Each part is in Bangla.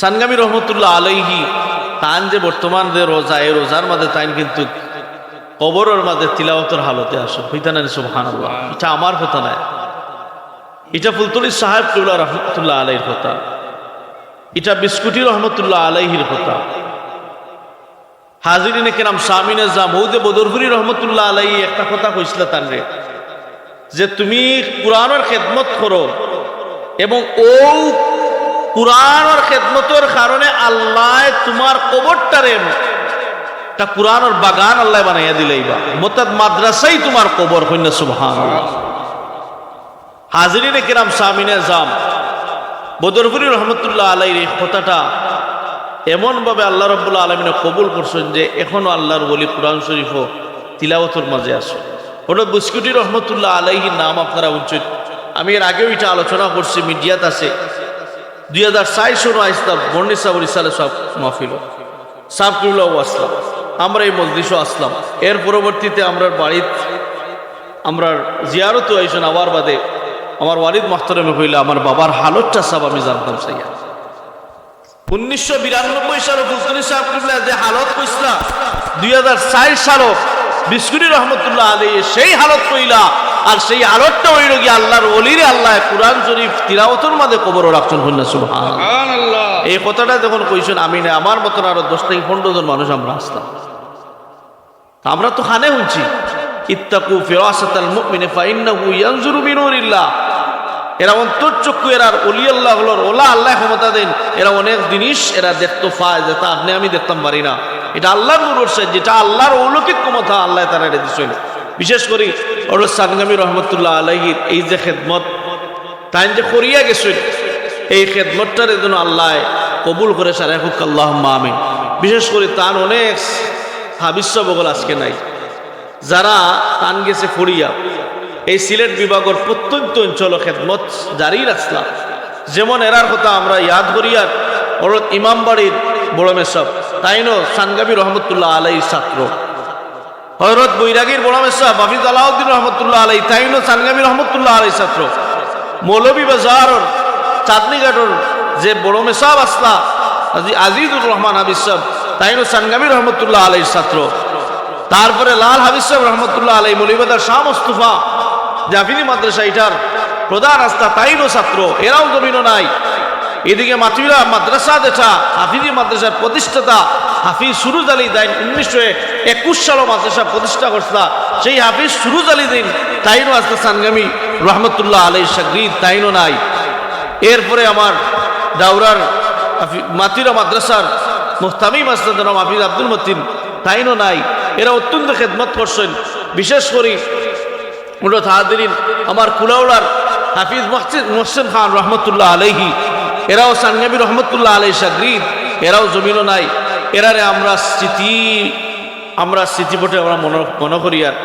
সানগামী রহমতুল্লাহ আলাইহি, তান যে বর্তমান যে রোজা, এই রোজার মাঝে তাই কিন্তু কবরের মাঝে তিলাওয়াতের হালতে আসো। হইতা এটা আমার কথা নাই। এটা ফুলতলি সাহেব তুল্লাহ রহমতুল্লাহ আলাইহির কথা। এটা বিস্কুটি রহমতুল্লাহ আলাইহির কথা। হাজিরিনে কেরাম, সামিনে যা, মৌদে বদরপুরি রহমতুল্লাহ আলাইহি একটা কথা কইছিল তার রে, যে তুমি কোরআনের খেদমত করো এবং ও কোরআনের খেদমতের কারণে আল্লাহ তোমার কবরটারে তা কোরআনের বাগান আল্লাহ বানাইয়া দিলেইবা মোতাদ মাদ্রাসাই তোমার কবর কন্যা সুবহান হাজিরিনে কিরাম সামিনে জাম। বদরপুরি রহমতুল্লাহ আলাইর এই কথাটা এমন এমনভাবে আল্লাহ রব্বুল্লাহ আলমিনে কবুল করছেন যে এখনও আল্লাহর বলি কোরআন শরীফও তিলাওয়াতর মাঝে আসে ওটা বুসকুটি রহমতুল্লাহ আলাইহির নাম আপনারা উচিত আমি এর আগেও এটা আলোচনা করছি, মিডিয়াত আছে। দুই হাজার চার সনো আসলাম ইসালে সব মাহফিল সাব কিউলাও আসলাম। আমরা এই মজলিসও আসলাম। এর পরবর্তীতে আমরা বাড়িত, আমরা জিয়ারতও আইসন আবার বাদে আমার ওয়ালিদ মাহতরমে হইলে আমার বাবার হালতটা সব আমি জানতাম সাইয়া। উনিশশো বিরানব্বই সালে ফুলতনি সাহেব কিবলা যে হালত কইসলা, দুই হাজার চার সালও বিস্কুটি রহমতুল্লাহ আলী সেই হালত কইলা আর সেই হালতটা হইল গিয়ে আল্লাহর অলিরে আল্লাহ কোরআন শরীফ তিরাওতর মাঝে কবর রাখছেন হইনা সুবহান এই কথাটা যখন কইছেন আমি না আমার মতন আরও দশ থেকে পনেরো জন মানুষ আমরা আসতাম। আমরা তো খানে শুনছি ইত্তাকু ফিরাসাতাল মুমিনে ফাইন্নাহু ইয়ানজুরু বিনুরিল্লাহ। এরা অন্তর্চক্ষু এরা অলি আল্লাহ হলোর ওলা আল্লাহ ক্ষমতা দেন। এরা অনেক জিনিস এরা দেখতে পায় যেটা আপনি আমি দেখতাম পারি না। এটা আল্লাহর নুরুর যেটা আল্লাহর অলৌকিক ক্ষমতা আল্লাহ তারা এটা দিচ্ছেন বিশেষ করে ওর সানগামী রহমতুল্লাহ আলহির এই যে খেদমত, তাই যে করিয়া গেছেন, এই খেদমতটার জন্য আল্লাহ কবুল করে সারা হুক আল্লাহ আমিন। বিশেষ করে তার অনেক হাবিস্য বগল আজকে নাই। যারা তান গেছে ফরিয়া, এই সিলেট বিভাগের প্রত্যন্ত অঞ্চল খেদমত জারি রাখলাম যেমন এরার কথা আমরা ইয়াদ করিয়ার ওরত ইমামবাড়ির বড় মেসব তাইনো সানগাবি রহমতুল্লাহ আলাই ছাত্র। হজরত বৈরাগীর বড় মেসব হাফিজ আলাউদ্দিন রহমতুল্লাহ আলাই তাইনো সানগাবি রহমতুল্লাহ আলাই ছাত্র। মৌলবী বাজারর চাঁদনিঘাটর যে বড় মেসাব আসলা আজি আজিজুর রহমান হাবিজ সাহ তাইনো সানগামী রহমতুল্লাহ আলাইর ছাত্র। তারপরে লাল হাবিজ সাহেব রহমতুল্লাহ আলাই মলিবাদার শাহ মুস্তফা, জাফিনী মাদ্রাসা এটার প্রধান রাস্তা তাইনো ছাত্র। এরাও জমিনও নাই। এদিকে মাতুইরা মাদ্রাসা যেটা, হাফিজি মাদ্রাসার প্রতিষ্ঠাতা হাফিজ সুরুজ আলী দাইন উনিশশো একুশ সালে মাদ্রাসা প্রতিষ্ঠা করছিলা সেই হাফিজ সুরুজ আলী দিন তাইনও আসতে সানগামী, রহমতুল্লাহ আলাই সাগরিদ, তাইনও নাই। এরপরে আমার দাউরার হাফি- মাতিরা মাদ্রাসার মুহতামি মাস্তাদ হাফিজ আব্দুল মতিন, তাইনও নাই। এরা অত্যন্ত খেদমত করছেন। বিশেষ করে মুলত হাদিন আমার কুলাউলার হাফিজ মহসিন খান রহমতুল্লাহ আলাইহি, এরাও সানগাবি রহমতুল্লাহ আলাই সাগরিদ, এরাও জমিনও নাই। এরারে আমরা স্মৃতি, আমরা স্মৃতিপটে আমরা মনে করি আর।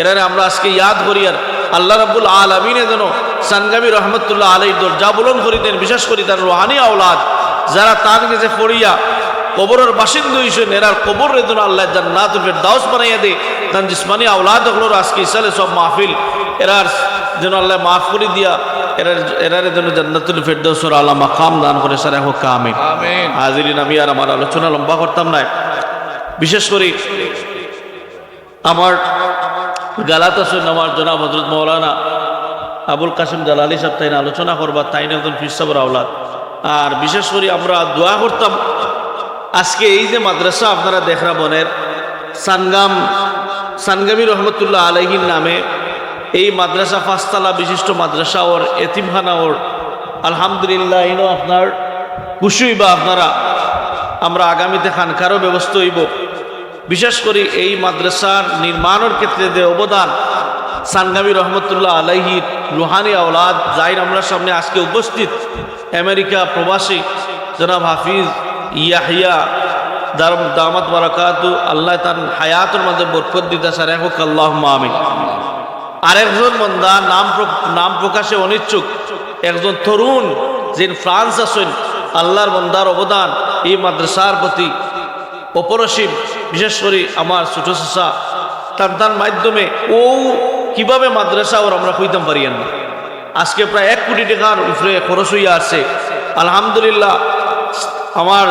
এরারে আমরা আজকে ইয়াদ করি আর। আল্লাহ রাব্বুল আলমিনে যেন সানগাবি রহমতুল্লাহ আলাই দরজা বুলন করি দেন, বিশেষ করি তার রোহানি আওলাদ। যারা তার কাছে পড়িয়া কবরের বাসিন্দা হইছেন এরার কবর যেন আল্লাহ জান্নাতুল ফেরদাউস বানাইয়া দে। তার জিসমানি আওলাদ হলোর আজকে ইসালে সব মাহফিল। এরার যেন আল্লাহ মাফ করে দিয়া এরার এরারে যেন জান্নাতুল ফেরদাউসর আল্লাহ মাকাম দান করে সারা হোক আমিন। হাজিরিন আমি আর আমার আলোচনা লম্বা করতাম না বিশেষ করে আমার গালাত আছেন আমার জনাব হজরত মৌলানা আবুল কাসিম জালালি সাহেব তাই আলোচনা করবা তাই একজন ফিরসাবর আওলাদ। আর বিশেষ করে আমরা দোয়া করতাম আজকে এই যে মাদ্রাসা আপনারা দেখরা বনের সানগাম সানগামী রহমতুল্লাহ আলহির নামে এই মাদ্রাসা পাঁচতলা বিশিষ্ট মাদ্রাসা, ওর এতিমখানা, ওর আলহামদুলিল্লাহ, ইনো আপনার খুশি বা আপনারা, আমরা আগামীতে খানকারও ব্যবস্থা হইব। বিশেষ করে এই মাদ্রাসার নির্মাণের ক্ষেত্রে যে অবদান, সানগামী রহমতুল্লাহ আলাইহির রুহানি আওলাদ যাইর আমরা সামনে আজকে উপস্থিত, আমেরিকা প্রবাসী জনাব হাফিজ ইয়াহিয়া দার- দামাত বারাকাতু, আল্লাহ তার হায়াতের মধ্যে বরকত দিতে সারে হোক আল্লাহ আরেকজন বন্দা নাম নাম প্রকাশে অনিচ্ছুক। একজন তরুণ যিনি ফ্রান্স আছেন, আল্লাহর বন্দার অবদান এই মাদ্রাসার প্রতি অপরসীম। বিশেষ করে আমার ছোট চাষা তার তার মাধ্যমে ও কীভাবে মাদ্রাসা ওর আমরা কইতাম পারিয়েন না। আজকে প্রায় এক কোটি টাকার উপরে খরচ হইয়া আছে আলহামদুলিল্লাহ, আমার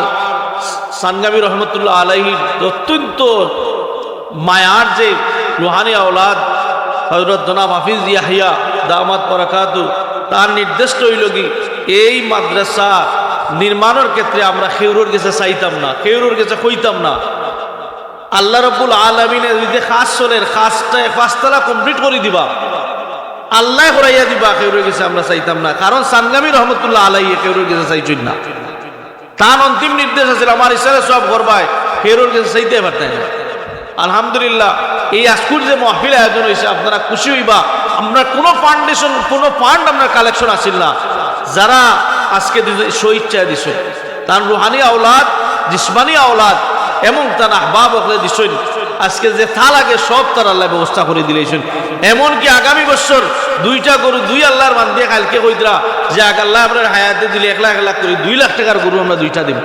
সানগামী রহমতুল্লাহ আলাইহির অত্যন্ত মায়ার যে রুহানি আওলাদ হজরত জনাব হাফিজ ইয়াহিয়া দামাত পরাকাতু তার নির্দেশ হইল কি, এই মাদ্রাসা নির্মাণের ক্ষেত্রে আমরা খেউরুর গেছে চাইতাম না খেউরুর গেছে কইতাম না। আল্লাহ রব্বুল আলমিনে যদি খাস চলের খাসটা পাঁচতলা কমপ্লিট করে দিবা, আল্লাহ করাইয়া দিবা কেউরে গেছে আমরা চাইতাম না। কারণ সানগামী রহমতুল্লাহ আলাইয়ে কেউরে গেছে চাইছই না। তার অন্তিম নির্দেশ আছে আমার ইশারে সব করবায় কেউর গেছে চাইতে পারতেন না। আলহামদুলিল্লাহ, এই আজকুর যে মহফিল আয়োজন হয়েছে, আপনারা খুশি হইবা। আমরা কোনো ফাউন্ডেশন কোনো ফান্ড আমরা কালেকশন আসিল না। যারা আজকে স্বইচ্ছায় দিছে। তার রুহানি আওলাদ, জিসমানি আওলাদ, এবং তার আহবাব হলে দিছেন। আজকে যে থা লাগে সব তার আল্লাহ ব্যবস্থা করে দিলেছেন। এমনকি আগামী বছর দুইটা গরু দুই আল্লাহর মান দিয়ে কালকে কইতরা যে আগ আল্লাহ আপনার হায়াতে দিলে এক লাখ এক লাখ করে, দুই লাখ টাকার গরু আমরা দুইটা দিব।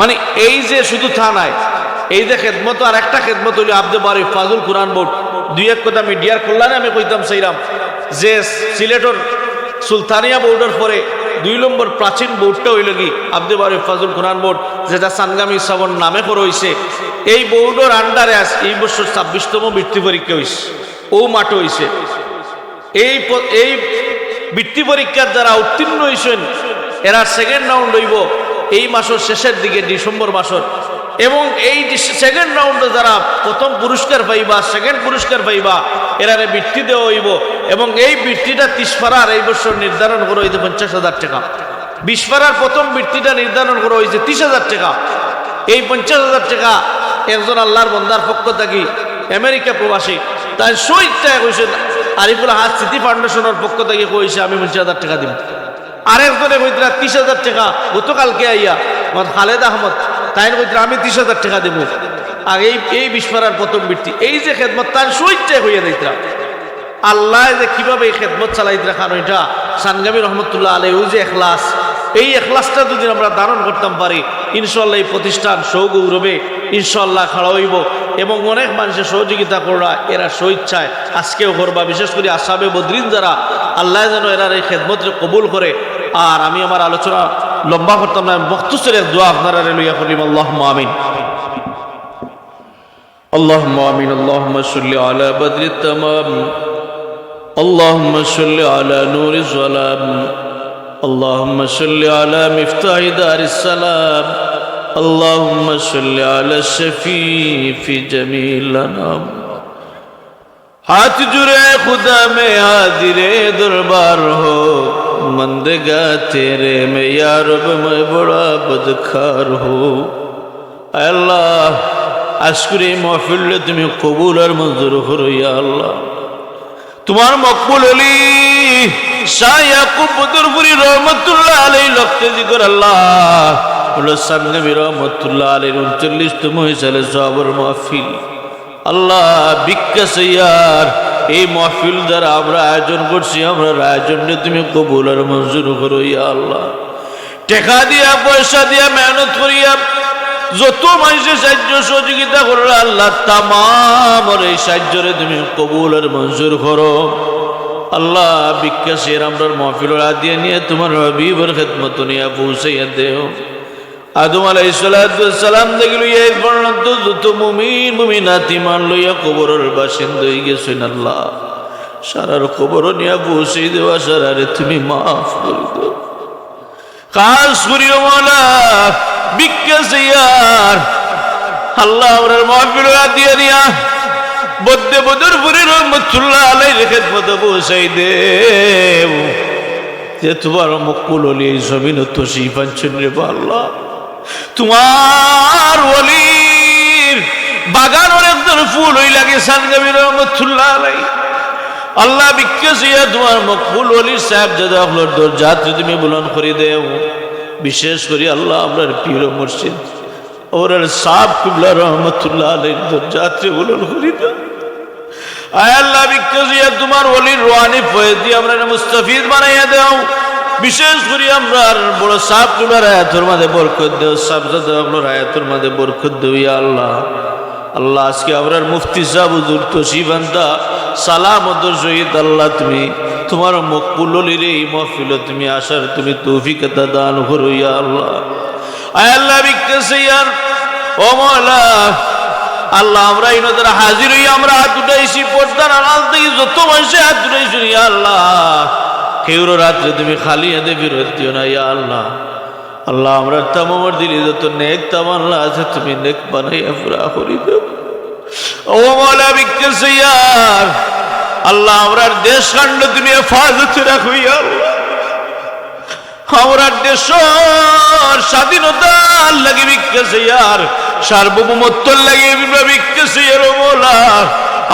মানে এই যে শুধু থা নাই এই যে খেদমত, আর একটা খেদমত হইল আব্দে বারি ফাজুল কোরআন বোর্ড। দুই এক কথা মিডিয়ার কল্যাণে আমি কইতাম সেইরাম, যে সিলেটর সুলতানিয়া বোর্ডের পরে দুই নম্বর প্রাচীন বোর্ডটা হইল কি? আব্দে বারি ফাজুল কোরআন বোর্ড, যেটা সানগামী শ্রাবণ নামে করে হয়েছে এই বোর্ডের আন্ডারে আজ এই বছর ছাব্বিশতম বৃত্তি পরীক্ষা হয়েছে ও মাঠ হয়েছে এই এই বৃত্তি পরীক্ষার যারা উত্তীর্ণ হয়েছেন এরা সেকেন্ড রাউন্ড হইব। এই মাসের শেষের দিকে, ডিসেম্বর মাসের এবং এই সেকেন্ড রাউন্ডে যারা প্রথম পুরস্কার পাইবা সেকেন্ড পুরস্কার পাইবা, এরারে বৃত্তি দেওয়া হইব এবং এই বৃত্তিটা তিসপাড়ার এই বছর নির্ধারণ করা হয়েছে পঞ্চাশ হাজার টাকা। বিশপাড়ার প্রথম বৃত্তিটা নির্ধারণ করা হয়েছে তিরিশ হাজার টাকা। এই পঞ্চাশ হাজার টাকা একজন আল্লাহর বন্দার পক্ষ থাকি আমেরিকা প্রবাসী তাই শহীদ টাকা কইছেন আরিফুল হাত স্মৃতি ফাউন্ডেশনের পক্ষ থেকে কইছে, আমি পঞ্চাশ হাজার টাকা দিব। আরেকজনে কইতরা তিরিশ হাজার টাকা গতকালকে আইয়া আমার খালেদ আহমদ তাই কইতরা আমি তিরিশ হাজার টাকা দেবো। আর এই এই বিস্ফারার প্রথম বৃত্তি, এই যে খেদমত, তার টাকা হইয়া দিতরা আল্লাহ যে কীভাবে এই খেদমত চালাই রাখানো এটা, সানগামী রহমতুল্লাহ আলাই ওই যে এখলাস। এই এখলাসটা যদি আমরা ধারণ করতাম পারি ইনশাল্লাহ এই প্রতিষ্ঠান সৌগৌরবে ইনশাল্লাহ খাড়া হইব। এবং অনেক মানুষের সহযোগিতা করা এরা স্বইচ্ছায় আজকেও করবা, বিশেষ করে আসাবে বদ্রিন যারা, আল্লাহ যেন এরা এই খেদমতরে কবুল করে। আর আমি আমার আলোচনা লম্বা করতাম না মখতুসের দোয়া আপনারা লইয়া করিম আল্লাহ মামিন اللهم آمين اللهم صل على بدر التمام اللهم صل على نور الظلام اللهم صل على مفتاح دار السلام اللهم صل على الشفيع في جميع الانام ہاتھ جرے خدا میں حاضر دربار ہو मंदगा तेरे में यार मैं बड़ा बदखार हो আল্লাহ আজকের এই মহফিলে তুমি কবুল আর মঞ্জুর করো ইয়া আল্লাহ তোমার মকবুল হলি শাহ ইয়াকুব বদরপুরি রহমতুল্লাহ আলাই লক্ষ্যে জিকর আল্লাহ হলো সানগবী রহমতুল্লাহ আলীর উনচল্লিশতম হয়েছিল সবর মাহফিল আল্লাহ বিকাশ ইয়ার এই মাহফিল দ্বারা আমরা আয়োজন করছি, আমরা আয়োজনটা তুমি কবুল আর মঞ্জুর করো ইয়া আল্লাহ। টেকা দিয়া, পয়সা দিয়া, মেহনত করিয়া যত মানুষের সাহায্য সহযোগিতা করল আল্লাহ, তামাম এই সাহায্যরে তুমি কবুল আর মঞ্জুর করো। আল্লাহ বিকাশের আমরা মহফিল দিয়ে নিয়ে তোমার রবিবর খেদমত নিয়ে পৌঁছাইয়া দেও। আদম আলাই সালাম দেখল এই পর্যন্ত যত মুমিন, মুমিনাতি মান লইয়া কবরের বাসিন্দ হয়ে গেছেন আল্লাহ সারার কবর নিয়ে পৌঁছে দেওয়া, সারারে তুমি মাফ করে দাও। কাজ করিও মালা বিকাশ ইয়ার আল্লাহ ওনার মহফিল দিয়ে নিয়া বদ্দে বদর পুরি রহমতুল্লাহ আলাই রেখে মতো বসাই দেব যে তোমার মকুল হলি, এই জমিন তো সেই পাঞ্চন রে আল্লাহ। তোমার ওলির বাগান একজন ফুল হই লাগে আল্লাহ ইয়া তোমার অলির সাহেব যাদা আপনার দরজাতে তুমি বুলন করে দেও। বিশেষ করে আল্লাহ আপনার প্রিয় মুর্শিদ। ওর সাহ কুবলা রহমতুল্লাহ আলীর দরজাতে বুলন করে দেও। আয় আল্লাহ ইয়া তোমার অলির রোহানি ফয়েদি আমরা মুস্তাফিদ বানাইয়া দেও। বিশেষ করে আমরা বড় সাপ কুলার আয়াতর মাঝে বরকত দেও, সাপ যাদা আপনার আয়াতর মাঝে বরকত দেও ইয়া আল্লাহ। আল্লাহ, আজকে আমরার মুফতি সাহ হুজুর তসিবান্দা সালামতর সহিত আল্লাহ তুমি, তোমার মকবুলির এই মহফিল তুমি আসার তুমি তৌফিকতা দান করো ইয়া আল্লাহ। আল্লাহ, বিকতেছে ইয়ার। ও মৌলা, আল্লাহ, আমরা হাজির হই, আমরা হাত উঠাইছি, পর্দার আড়াল থেকে যত মানুষে হাত উঠাইছি আল্লাহ। কেউর রাত্রে তুমি খালি হাতে ফেরত দিও না, ইয়া আল্লাহ। আল্লাহ, আমরা তামার দিলি যত নেক তামাল্লা আছে, তুমি নেক বানাইয়া পুরা করি ও মৌলা ইয়ার আল্লাহ, আমরার দেশ কাণ্ড তুমি হেফাজতে রাখো আল্লাহ। আমরা দেশের স্বাধীনতার লাগে বিকতেছে ইয়ার সার্বভৌমত্বর লাগে বিকতেছে ইয়ার ও মৌলা।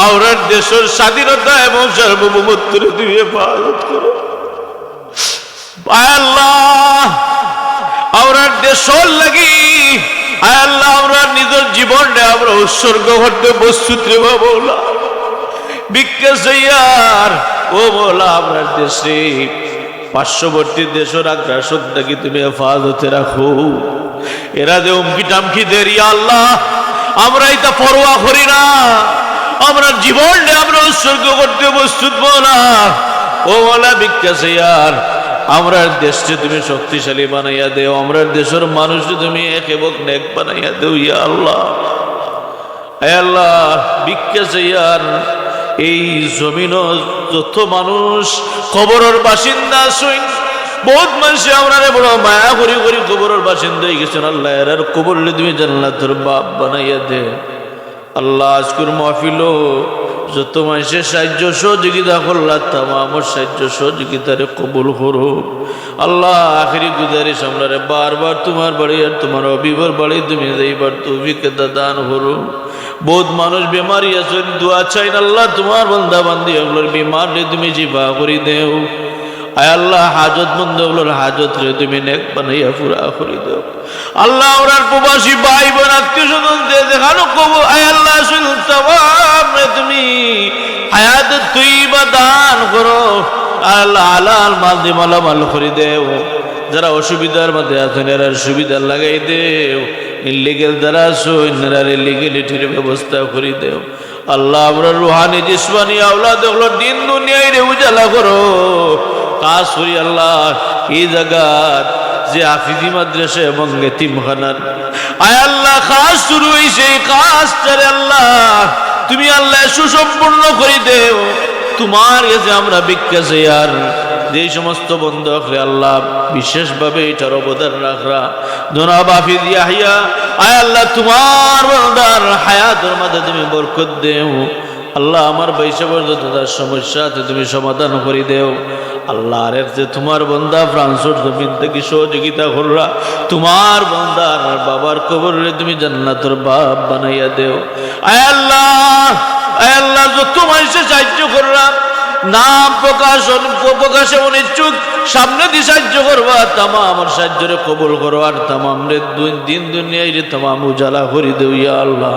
আমরা দেশের স্বাধীনতা এবং সার্বভৌমত্বের তুমি হেফাজত করো। আল্লাহ, আমরা দেশের লাগি। আল্লাহ, আমরা নিজের জীবনটা, আমরা উৎসর্গ করতে প্রস্তুত রে মৌলা বিকাশে ইয়ার ও মৌলা আপনার দেশে, পার্শ্ববর্তী দেশের আগ্রাসন নাকি তুমি হেফাজতে রাখো। এরা যে অমকি টামকি দেরি আল্লাহ আমরা এটা পরোয়া করি না। আমরা জীবনটা, আমরা উৎসর্গ করতে প্রস্তুত মৌলা। ও বলা বিকাশে ইয়ার আমরার দেশকে তুমি শক্তিশালী বানাইয়া দেও, আমরার দেশের মানুষ তুমি এক এবং নেক বানাইয়া দেও, ইয়া আল্লাহ। আল্লাহ বিজ্ঞাসে ইয়ার এই জমিন, যত মানুষ কবরের বাসিন্দা শুন বহুত মানুষ আমরা বড় মায়া করি করি কবরের বাসিন্দা হয়ে গেছেন। আল্লাহ, এর কবরলে তুমি জান্নাতের বাপ বানাইয়া দে। আল্লাহ, আজকের মাহফিল যত মানুষের সাহায্য সহযোগিতা তামা আমার সাহায্য সহযোগিতারে কবুল করো। আল্লাহ আখেরি গুজারিশ আমরা বারবার তোমার বাড়ি আর তোমার অবিবর বাড়ি তুমি এইবার তৌফিকতা দান করো। বহুত মানুষ বেমারি আছে দোয়া চাই আল্লাহ তোমার বন্ধা বান্ধি ওগুলোর বিমার তুমি জিবা করি দেও। আল্লাহ, হাজত বন্ধ ওগুলোর হাজত রে, তুমি নেক বানাইয়া পুরা করি দেও। আল্লাহ ওনার প্রবাসী ভাই বোন আত্মীয় স্বজন দেখানো কবু, আয় আল্লাহ তুমি। হায়াত তুই বা দান করো। আল্লাহ আলাল মাল দি মালামাল করে দেও। যারা অসুবিধার মধ্যে আছেন এরা সুবিধা লাগাই দেও। ইলিগেল দ্বারা আছো ইনারা ইলিগেলিটির ব্যবস্থা করে দেও। আল্লাহ, আমরা রুহানি, জিসমানি, আওলাদ ওগুলো দিন দুনিয়ায় রে উজালা করো। কাজ করি আল্লাহ, এই জায়গাত যে আফিদি মাদ্রাসা এবং এতিমখানার। আয় আল্লাহ, কাজ শুরু হয়েছে এই কাজটারে আল্লাহ, তুমি আল্লাহ সুসম্পূর্ণ করে দেও। তোমার কাছে আমরা বিজ্ঞাসে আর যে সমস্ত বন্ধ আখরে আল্লাহ, বিশেষভাবে এটার অবদান রাখরা। জনাব হাফিজ ইয়াহিয়া, আয় আল্লাহ, তোমার বন্দার হায়াতের মাঝে তুমি বরকত দেও। আল্লাহ আমার বৈশা পর্যন্ত সমস্যা আছে, তুমি সমাধান করে দেও। আল্লাহ আর যে তোমার বন্দা ফ্রান্সর জমিন থেকে সহযোগিতা করলা, তোমার বন্দার বাবার কবরে তুমি জান্নাতর বাপ বানাইয়া দেও। আয় আল্লাহ আয় আল্লাহ যত মানুষের সাহায্য কররা নাম প্রকাশ প্রকাশে অনিচ্ছুক, সামনে দিয়ে সাহায্য করবা, তামা আমার সাহায্যরে কবুল করো, আর তামাম রে দিন দুনিয়ায় রে তামাম উজালা করি দেও ইয়া আল্লাহ।